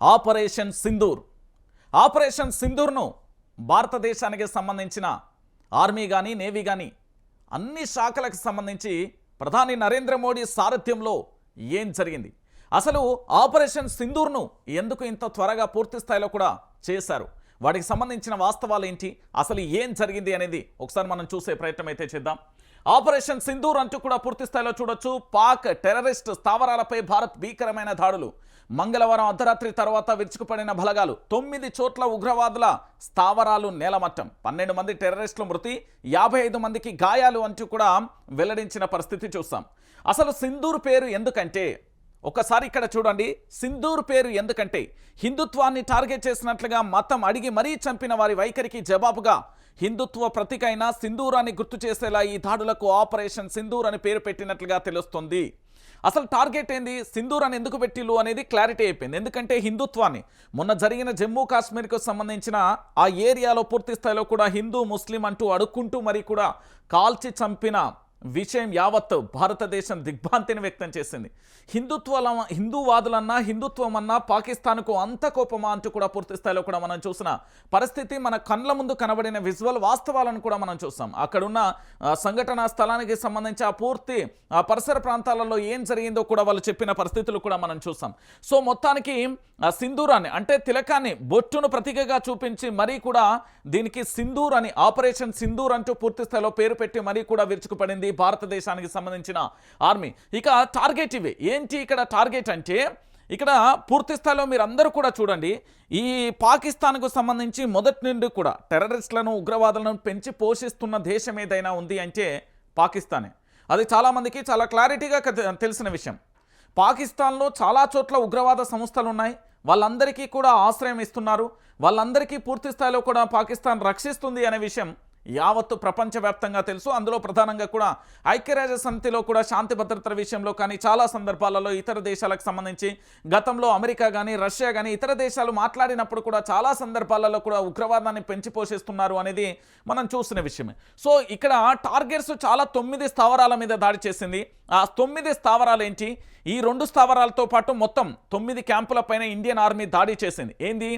Operation Sindoor. Operation సింధూర్ను భారతదేశానికి సంబంధించిన army కానీ నేవీ కానీ అన్ని శాఖలకు సంబంధించి ప్రధాని నరేంద్ర మోడీ సారథ్యంలో ఏం జరిగింది? అసలు ఆపరేషన్ సింధూర్ను ఎందుకు ఇంత త్వరగా పూర్తి స్థాయిలో కూడా చేశారు? వాటికి సంబంధించిన వాస్తవాలు ఏంటి అసలు ఏం జరిగింది అనేది ఒకసారి మనం చూసే ప్రయత్నం అయితే చేద్దాం. ఆపరేషన్ సింధూర్ అంటూ కూడా పూర్తి స్థాయిలో చూడొచ్చు. పాక్ టెర్రరిస్ట్ స్థావరాలపై భారత్ భీకరమైన దాడులు. మంగళవారం అర్ధరాత్రి తర్వాత విరుచుకుపడిన బలగాలు. తొమ్మిది చోట్ల ఉగ్రవాదుల స్థావరాలు నేలమట్టం. పన్నెండు మంది టెర్రరిస్టులు మృతి యాభై ఐదు మందికి గాయాలు అంటూ కూడా వెల్లడించిన పరిస్థితి చూస్తాం అసలు సింధూర్ పేరు ఎందుకంటే? ఒకసారి ఇక్కడ చూడండి. సింధూర్ పేరు ఎందుకంటే? హిందుత్వాన్ని టార్గెట్ చేసినట్లుగా మతం అడిగి మరీ చంపిన వారి వైఖరికి జవాబుగా హిందుత్వ ప్రతీక అయిన సింధూరాన్ని గుర్తు చేసేలా ఈ దాడులకు ఆపరేషన్ సింధూర్ అని పేరు పెట్టినట్లుగా తెలుస్తుంది. అసలు టార్గెట్ ఏంది? సింధూర్ అని ఎందుకు పెట్టిల్లు అనేది క్లారిటీ అయిపోయింది. ఎందుకంటే హిందుత్వాన్ని మొన్న జరిగిన జమ్మూ కాశ్మీర్కు సంబంధించిన ఆ ఏరియాలో పూర్తి స్థాయిలో కూడా హిందూ ముస్లిం అంటూ అడుక్కుంటూ మరి కూడా కాల్చి చంపిన విషయం యావత్ భారతదేశం దిగ్భ్రాంతిని వ్యక్తం చేసింది. హిందుత్వాల హిందూవాదులన్నా హిందుత్వం అన్నా పాకిస్తాన్కు అంత కోపమా అంటూ కూడా పూర్తి స్థాయిలో కూడా మనం చూసిన పరిస్థితి మన కండ్ల ముందు కనబడిన విజువల్ వాస్తవాలను కూడా మనం చూసాం. అక్కడున్న సంఘటన సంఘటనా స్థలానికి సంబంధించి ఆ పూర్తి ఆ పరిసర ప్రాంతాలలో ఏం జరిగిందో కూడా వాళ్ళు చెప్పిన పరిస్థితులు కూడా మనం చూసాం. సో మొత్తానికి సింధూరాన్ని అంటే తిలకాన్ని బొట్టును ప్రతీకగా చూపించి మరీ కూడా దీనికి సింధూర్ అని ఆపరేషన్ సింధూర్ అంటూ పూర్తి స్థాయిలో పేరు పెట్టి మరీ కూడా విరుచుకుపడింది భారతదేశానికి సంబంధించిన ఆర్మీ. ఇక టార్గెట్ ఇవే. ఏంటి ఇక్కడ టార్గెట్ అంటే ఇక్కడ పూర్తి స్థాయిలో మీరు అందరూ కూడా చూడండి ఈ పాకిస్తాన్కు సంబంధించి మొదటి నుండి కూడా టెర్రరిస్టులను ఉగ్రవాదులను పెంచి పోషిస్తున్న దేశం ఏదైనా ఉంది అంటే పాకిస్తానే. అది చాలామందికి చాలా క్లారిటీగా తెలిసిన విషయం. పాకిస్తాన్లో చాలా చోట్ల ఉగ్రవాద సంస్థలు ఉన్నాయి వాళ్ళందరికీ కూడా ఆశ్రయం ఇస్తున్నారు. వాళ్ళందరికీ పూర్తి స్థాయిలో కూడా పాకిస్తాన్ రక్షిస్తుంది అనే విషయం యావత్తు ప్రపంచవ్యాప్తంగా తెలుసు. అందులో ప్రధానంగా కూడా ఐక్యరాజ్య సమితిలో కూడా శాంతి భద్రతల విషయంలో కానీ చాలా సందర్భాలలో ఇతర దేశాలకు సంబంధించి గతంలో అమెరికా కానీ రష్యా కానీ ఇతర దేశాలు మాట్లాడినప్పుడు కూడా చాలా సందర్భాలలో కూడా ఉగ్రవాదాన్ని పెంచిపోషిస్తున్నారు అనేది మనం చూసిన విషయమే. సో ఇక్కడ టార్గెట్స్ చాలా తొమ్మిది స్థావరాల మీద దాడి చేసింది. ఆ తొమ్మిది స్థావరాలు ఏంటి? ఈ రెండు స్థావరాలతో పాటు మొత్తం తొమ్మిది క్యాంపుల పైన ఇండియన్ ఆర్మీ దాడి చేసింది. ఏంది?